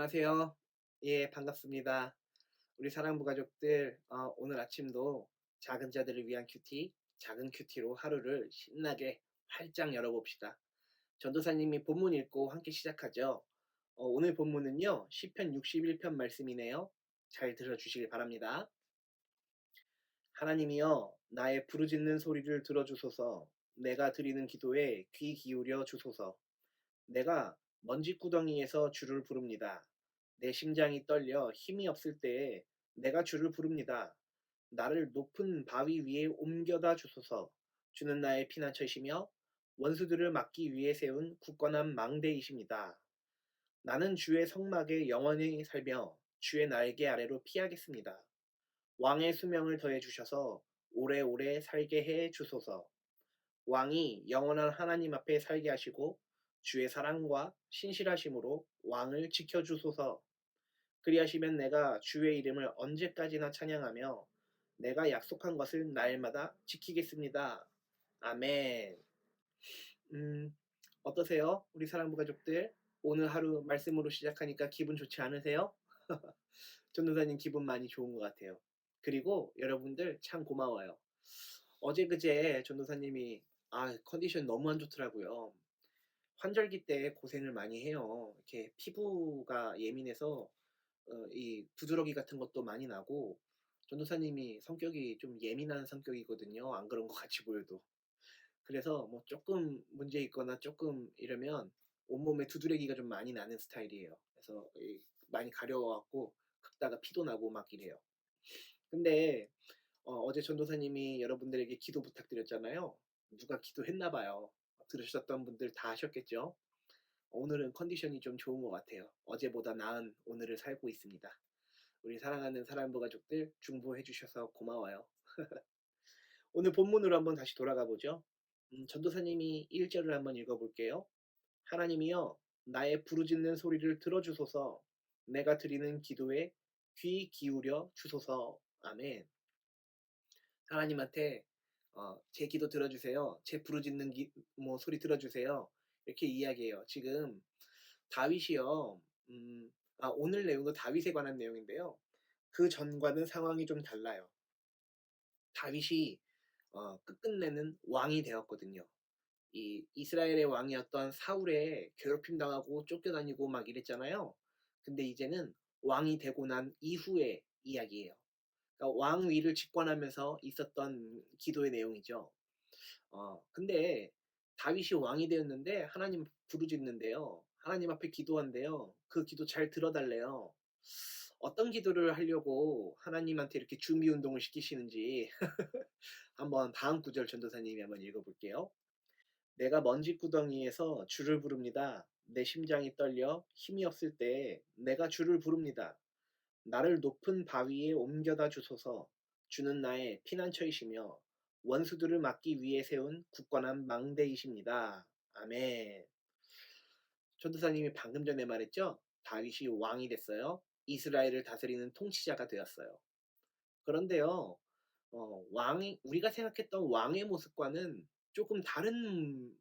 안녕하세요. 예, 반갑습니다. 우리 사랑부 가족들, 어, 오늘 아침도 작은 자들을 위한 큐티, 작은 큐티로 하루를 신나게 활짝 열어봅시다. 전도사님이 본문 읽고 함께 시작하죠. 어, 오늘 본문은요, 시편 61편 말씀이네요. 잘 들어주시길 바랍니다. 하나님이여, 나의 부르짖는 소리를 들어주소서. 내가 드리는 기도에 귀 기울여 주소서. 내가 먼지 구덩이에서 주를 부릅니다. 내 심장이 떨려 힘이 없을 때에 내가 주를 부릅니다. 나를 높은 바위 위에 옮겨다 주소서. 주는 나의 피난처이시며 원수들을 막기 위해 세운 굳건한 망대이십니다. 나는 주의 성막에 영원히 살며 주의 날개 아래로 피하겠습니다. 왕의 수명을 더해 주셔서 오래오래 살게 해 주소서. 왕이 영원한 하나님 앞에 살게 하시고 주의 사랑과 신실하심으로 왕을 지켜 주소서. 그리하시면 내가 주의 이름을 언제까지나 찬양하며 내가 약속한 것을 날마다 지키겠습니다. 아멘. 음, 어떠세요? 우리 사랑부 가족들. 오늘 하루 말씀으로 시작하니까 기분 좋지 않으세요? 전도사님 기분 많이 좋은 것 같아요. 그리고 여러분들 참 고마워요. 어제 그제 전도사님이 아 컨디션 너무 안 좋더라고요. 환절기 때 고생을 많이 해요. 이렇게 피부가 예민해서 어, 이 부드러기 같은 것도 많이 나고 전도사님이 성격이 좀 예민한 성격이거든요. 안 그런 것 같이 보여도. 그래서 뭐 조금 문제 있거나 조금 이러면 온몸에 두드러기가 좀 많이 나는 스타일이에요. 그래서 이 많이 가려워갖고 긁다가 피도 나고 막 이래요. 근데 어, 제 전도사님이 여러분들에게 기도 부탁드렸잖아요. 누가 기도했나 봐요. 들으셨던 분들 다 하셨겠죠? 오늘은 컨디션이 좀 좋은 것 같아요. 어제보다 나은 오늘을 살고 있습니다. 우리 사랑하는 사랑부 가족들 중보해 주셔서 고마워요. 오늘 본문으로 한번 다시 돌아가 보죠. 음, 전도사님이 1절을 한번 읽어볼게요. 하나님이여 나의 부르짖는 소리를 들어주소서 내가 드리는 기도에 귀 기울여 주소서 아멘 하나님한테 어, 제 기도 들어주세요. 제 부르짖는 기, 뭐 소리 들어주세요. 이렇게 이야기해요. 지금 다윗이요. 음, 아, 오늘 내용도 다윗에 관한 내용인데요. 그 전과는 상황이 좀 달라요. 다윗이 어, 끝끝내는 왕이 되었거든요. 이 이스라엘의 왕이었던 사울에 괴롭힘 당하고 쫓겨다니고 막 이랬잖아요. 근데 이제는 왕이 되고 난 이후의 이야기예요. 그러니까 왕 위를 집권하면서 있었던 기도의 내용이죠. 어, 근데 다윗이 왕이 되었는데 하나님 부르짖는데요. 하나님 앞에 기도한대요. 그 기도 잘 들어달래요. 어떤 기도를 하려고 하나님한테 이렇게 준비 운동을 시키시는지 한번 다음 구절 전도사님이 한번 읽어볼게요. 내가 먼지 구덩이에서 주를 부릅니다. 내 심장이 떨려 힘이 없을 때 내가 주를 부릅니다. 나를 높은 바위에 옮겨다 주소서. 주는 나의 피난처이시며 원수들을 막기 위해 세운 굳건한 망대이십니다. 아멘. 전도사님이 방금 전에 말했죠? 다윗이 왕이 됐어요. 이스라엘을 다스리는 통치자가 되었어요. 그런데요, 어, 왕이 우리가 생각했던 왕의 모습과는 조금 다른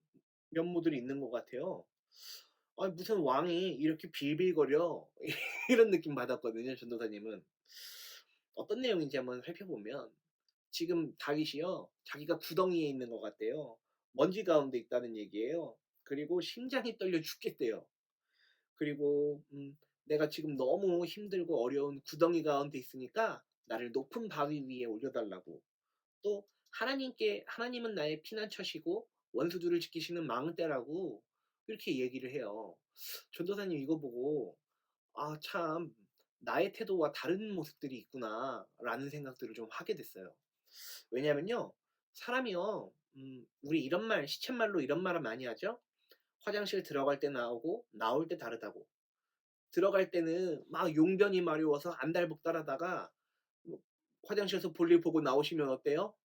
면모들이 있는 것 같아요. 아 무슨 왕이 이렇게 빌빌거려 이런 느낌 받았거든요 전도사님은 어떤 내용인지 한번 살펴보면 지금 다윗이요? 자기가 구덩이에 있는 것 같대요. 먼지 가운데 있다는 얘기예요. 그리고 심장이 떨려 죽겠대요. 그리고 음, 내가 지금 너무 힘들고 어려운 구덩이 가운데 있으니까 나를 높은 바위 위에 올려달라고. 또 하나님께 하나님은 나의 피난처시고 원수들을 지키시는 망대라고 이렇게 얘기를 해요. 전도사님 이거 보고 아 참 나의 태도와 다른 모습들이 있구나라는 생각들을 좀 하게 됐어요. 왜냐면요 사람이요 음, 우리 이런 말 시쳇말로 이런 말을 많이 하죠. 화장실 들어갈 때 나오고 나올 때 다르다고. 들어갈 때는 막 용변이 마려워서 안달복달하다가 뭐 화장실에서 볼일 보고 나오시면 어때요?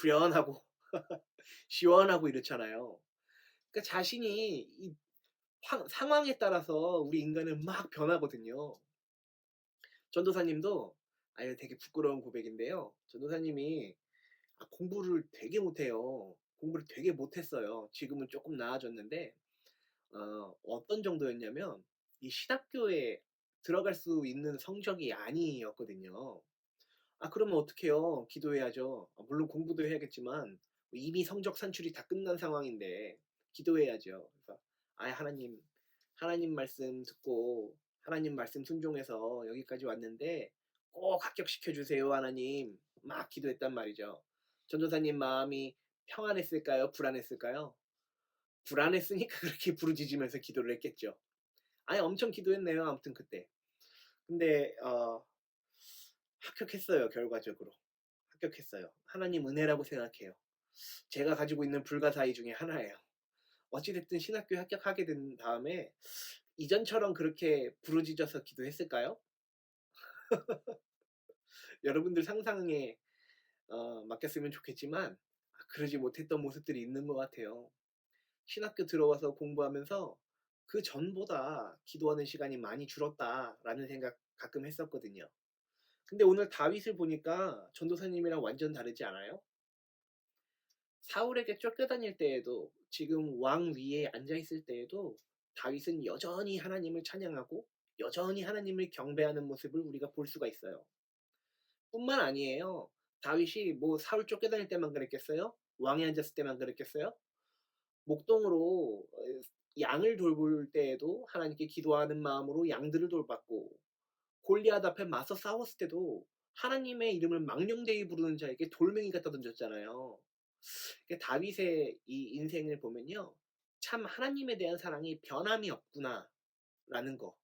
후련하고 시원하고 이렇잖아요. 그러니까 자신이 이 화, 상황에 따라서 우리 인간은 막 변하거든요. 전도사님도 아유 되게 부끄러운 고백인데요. 전도사님이 아, 공부를 되게 못해요. 공부를 되게 못했어요. 지금은 조금 나아졌는데 어, 어떤 정도였냐면 이 신학교에 들어갈 수 있는 성적이 아니었거든요. 아 그러면 어떡해요. 기도해야죠. 아 물론 공부도 해야겠지만 이미 성적 산출이 다 끝난 상황인데 기도해야죠. 그래서 "아 하나님, 하나님 말씀 듣고 하나님 말씀 순종해서 여기까지 왔는데 꼭 합격시켜 주세요 하나님." 막 기도했단 말이죠. 전도사님 마음이 평안했을까요? 불안했을까요? 불안했으니까 그렇게 부르짖으면서 기도를 했겠죠. 아니 엄청 기도했네요 아무튼 그때. 근데 어 합격했어요 결과적으로. 합격했어요. 하나님 은혜라고 생각해요. 제가 가지고 있는 불가사의 중에 하나예요. 어찌 됐든 신학교에 합격하게 된 다음에 이전처럼 그렇게 부르짖어서 기도했을까요? 여러분들 상상에 어 맡겼으면 좋겠지만 아 그러지 못했던 모습들이 있는 것 같아요. 신학교 들어와서 공부하면서 '그 전보다 기도하는 시간이 많이 줄었다.'라는 생각 가끔 했었거든요. 근데 오늘 다윗을 보니까 전도사님이랑 완전 다르지 않아요? 사울에게 쫓겨다닐 때에도 지금 왕 위에 앉아 있을 때에도 다윗은 여전히 하나님을 찬양하고 여전히 하나님을 경배하는 모습을 우리가 볼 수가 있어요. 뿐만 아니에요. 다윗이 뭐 사울 쫓겨다닐 때만 그랬겠어요? 왕에 앉았을 때만 그랬겠어요? 목동으로 어 양을 돌볼 때에도 하나님께 기도하는 마음으로 양들을 돌봤고 골리앗 앞에 맞서 싸웠을 때도 하나님의 이름을 망령되이 부르는 자에게 돌멩이 갖다 던졌잖아요. 그 다윗의 이 인생을 보면요. '참 하나님에 대한 사랑이 변함이 없구나.'라는 거.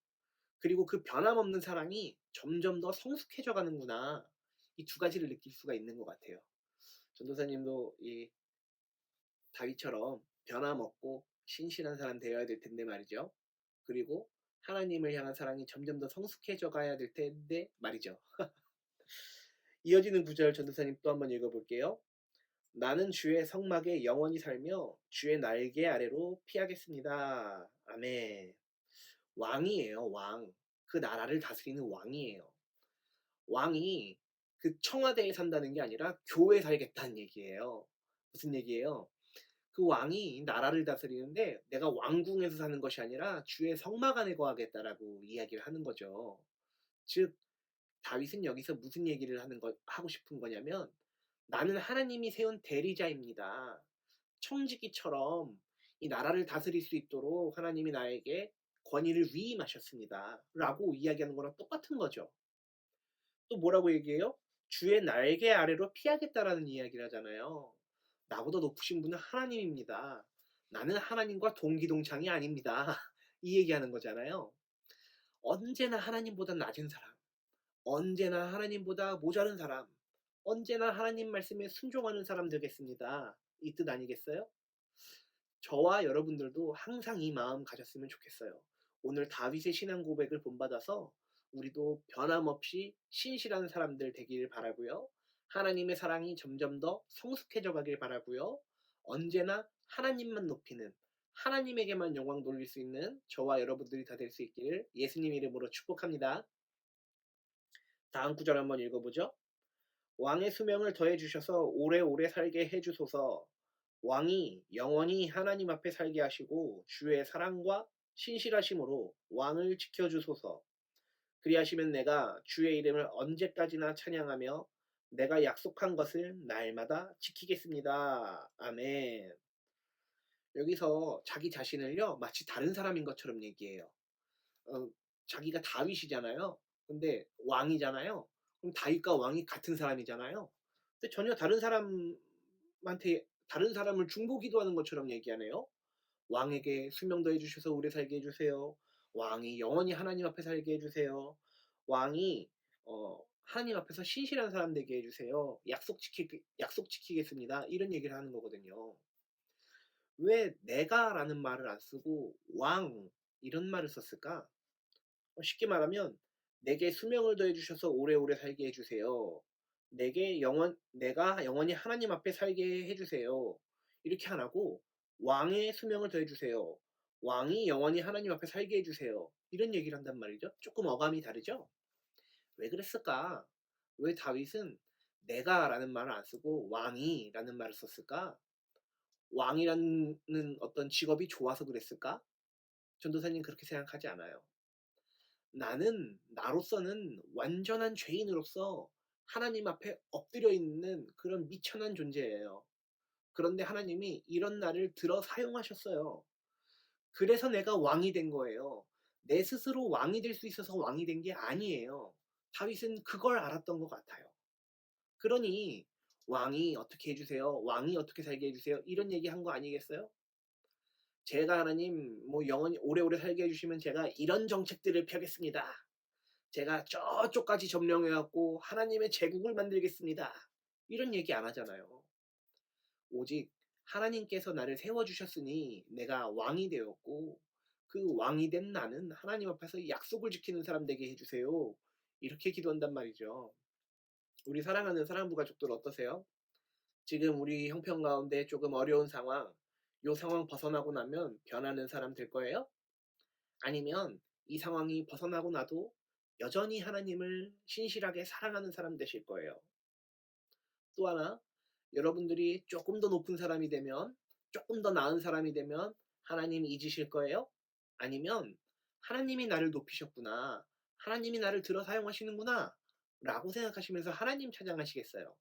그리고 그 변함없는 사랑이 점점 더 성숙해져 가는구나. 이 두 가지를 느낄 수가 있는 것 같아요. 전도사님도 이 다윗처럼 변함없고 신실한 사람 되어야 될 텐데 말이죠. 그리고 하나님을 향한 사랑이 점점 더 성숙해져 가야 될 텐데 말이죠. 이어지는 구절 전도사님 또 한번 읽어 볼게요. 나는 주의 성막에 영원히 살며 주의 날개 아래로 피하겠습니다. 아멘. 왕이에요, 왕. 그 나라를 다스리는 왕이에요. 왕이 그 청와대에 산다는 게 아니라 교회에 살겠다는 얘기예요. 무슨 얘기예요? 그 왕이 나라를 다스리는데 내가 왕궁에서 사는 것이 아니라 주의 성막 안에 거하겠다라고 이야기를 하는 거죠. 즉 다윗은 여기서 무슨 얘기를 하는 거 하고 싶은 거냐면 나는 하나님이 세운 대리자입니다. 청지기처럼 이 나라를 다스릴 수 있도록 하나님이 나에게 권위를 위임하셨습니다. 라고 이야기하는 거랑 똑같은 거죠. 또 뭐라고 얘기해요? 주의 날개 아래로 피하겠다라는 이야기를 하잖아요. 나보다 높으신 분은 하나님입니다. 나는 하나님과 동기동창이 아닙니다. 이 얘기하는 거잖아요. 언제나 하나님보다 낮은 사람, 언제나 하나님보다 모자른 사람, 언제나 하나님 말씀에 순종하는 사람 되겠습니다. 이 뜻 아니겠어요? 저와 여러분들도 항상 이 마음 가졌으면 좋겠어요. 오늘 다윗의 신앙 고백을 본받아서 우리도 변함없이 신실한 사람들 되길 바라고요. 하나님의 사랑이 점점 더 성숙해져 가길 바라고요. 언제나 하나님만 높이는 하나님에게만 영광 돌릴 수 있는 저와 여러분들이 다 될 수 있기를 예수님 이름으로 축복합니다. 다음 구절 한번 읽어보죠. 왕의 수명을 더해 주셔서 오래오래 살게 해 주소서. 왕이 영원히 하나님 앞에 살게 하시고 주의 사랑과 신실하심으로 왕을 지켜 주소서. 그리하시면 내가 주의 이름을 언제까지나 찬양하며 내가 약속한 것을 날마다 지키겠습니다. 아멘. 여기서 자기 자신을요, 마치 다른 사람인 것처럼 얘기해요. 어, 자기가 다윗이잖아요. 근데 왕이잖아요. 그럼 다윗과 왕이 같은 사람이잖아요. 근데 전혀 다른 사람한테 다른 사람을 중보 기도 하는 것처럼 얘기하네요. 왕에게 수명 더해 주셔서 오래 살게 해 주세요. 왕이 영원히 하나님 앞에 살게 해 주세요. 왕이 어 하나님 앞에서 신실한 사람 되게 해 주세요. 약속 지키 약속 지키겠습니다. 이런 얘기를 하는 거거든요. 왜 내가라는 말을 안 쓰고 왕 이런 말을 썼을까? 어, 쉽게 말하면 내게 수명을 더해 주셔서 오래오래 살게 해 주세요. 내게 영원 내가 영원히 하나님 앞에 살게 해 주세요. 이렇게 안 하고 왕의 수명을 더해 주세요. 왕이 영원히 하나님 앞에 살게 해 주세요. 이런 얘기를 한단 말이죠. 조금 어감이 다르죠? 왜 그랬을까? 왜 다윗은 내가 라는 말을 안 쓰고 왕이 라는 말을 썼을까? 왕이라는 어떤 직업이 좋아서 그랬을까? 전도사님 그렇게 생각하지 않아요. 나는 나로서는 완전한 죄인으로서 하나님 앞에 엎드려 있는 그런 미천한 존재예요. 그런데 하나님이 이런 나를 들어 사용하셨어요. 그래서 내가 왕이 된 거예요. 내 스스로 왕이 될 수 있어서 왕이 된 게 아니에요. 다윗은 그걸 알았던 것 같아요. 그러니 왕이 어떻게 해주세요? 왕이 어떻게 살게 해주세요? 이런 얘기 한 거 아니겠어요? 제가 하나님 뭐 영원히 오래오래 살게 해주시면 제가 이런 정책들을 펴겠습니다. 제가 저쪽까지 점령해갖고 하나님의 제국을 만들겠습니다. 이런 얘기 안 하잖아요. 오직 하나님께서 나를 세워주셨으니 내가 왕이 되었고 그 왕이 된 나는 하나님 앞에서 약속을 지키는 사람 되게 해주세요. 이렇게 기도한단 말이죠. 우리 사랑하는 사랑부 가족들 어떠세요? 지금 우리 형편 가운데 조금 어려운 상황, 요 상황 벗어나고 나면 변하는 사람 될 거예요? 아니면 이 상황이 벗어나고 나도 여전히 하나님을 신실하게 사랑하는 사람 되실 거예요. 또 하나, 여러분들이 조금 더 높은 사람이 되면, 조금 더 나은 사람이 되면 하나님 잊으실 거예요? 아니면 하나님이 나를 높이셨구나. 하나님이 나를 들어 사용하시는구나. 라고 생각하시면서 하나님 찬양하시겠어요.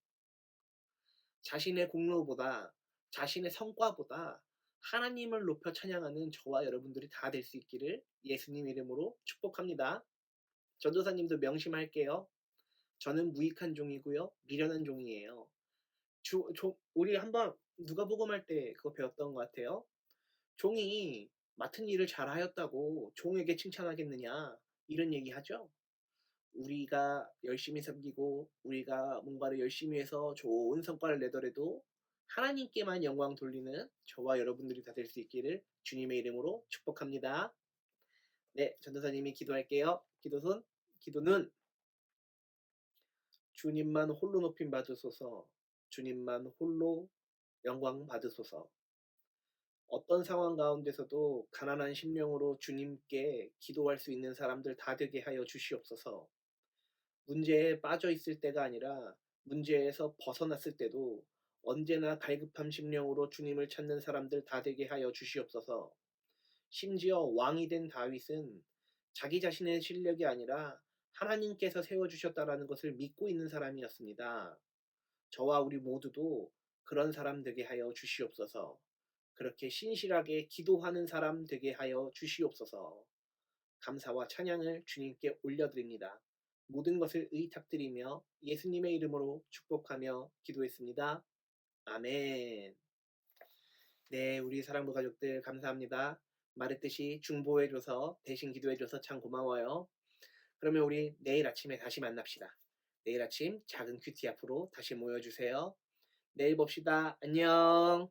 자신의 공로보다, 자신의 성과보다 하나님을 높여 찬양하는 저와 여러분들이 다 될 수 있기를 예수님 이름으로 축복합니다. 전도사님도 명심할게요. 저는 무익한 종이고요. 미련한 종이에요. 주, 종, 우리 한번 누가 복음할 때 그거 배웠던 것 같아요. 종이 맡은 일을 잘 하였다고 종에게 칭찬하겠느냐 이런 얘기 하죠. 우리가 열심히 섬기고 우리가 뭔가를 열심히 해서 좋은 성과를 내더라도 하나님께만 영광 돌리는 저와 여러분들이 다 될 수 있기를 주님의 이름으로 축복합니다. 네, 전도사님이 기도할게요. 기도손, 기도는 주님만 홀로 높임 받으소서, 주님만 홀로 영광 받으소서. 어떤 상황 가운데서도 가난한 심령으로 주님께 기도할 수 있는 사람들 다 되게 하여 주시옵소서. 문제에 빠져 있을 때가 아니라 문제에서 벗어났을 때도 언제나 갈급함 심령으로 주님을 찾는 사람들 다 되게 하여 주시옵소서. 심지어 왕이 된 다윗은 자기 자신의 실력이 아니라 하나님께서 세워주셨다라는 것을 믿고 있는 사람이었습니다. 저와 우리 모두도 그런 사람 되게 하여 주시옵소서. 그렇게 신실하게 기도하는 사람 되게 하여 주시옵소서. 감사와 찬양을 주님께 올려드립니다. 모든 것을 의탁드리며 예수님의 이름으로 축복하며 기도했습니다. 아멘. 네, 우리 사랑부 가족들 감사합니다. 말했듯이 중보해줘서 대신 기도해줘서 참 고마워요. 그러면 우리 내일 아침에 다시 만납시다. 내일 아침 작은 큐티 앞으로 다시 모여주세요. 내일 봅시다. 안녕.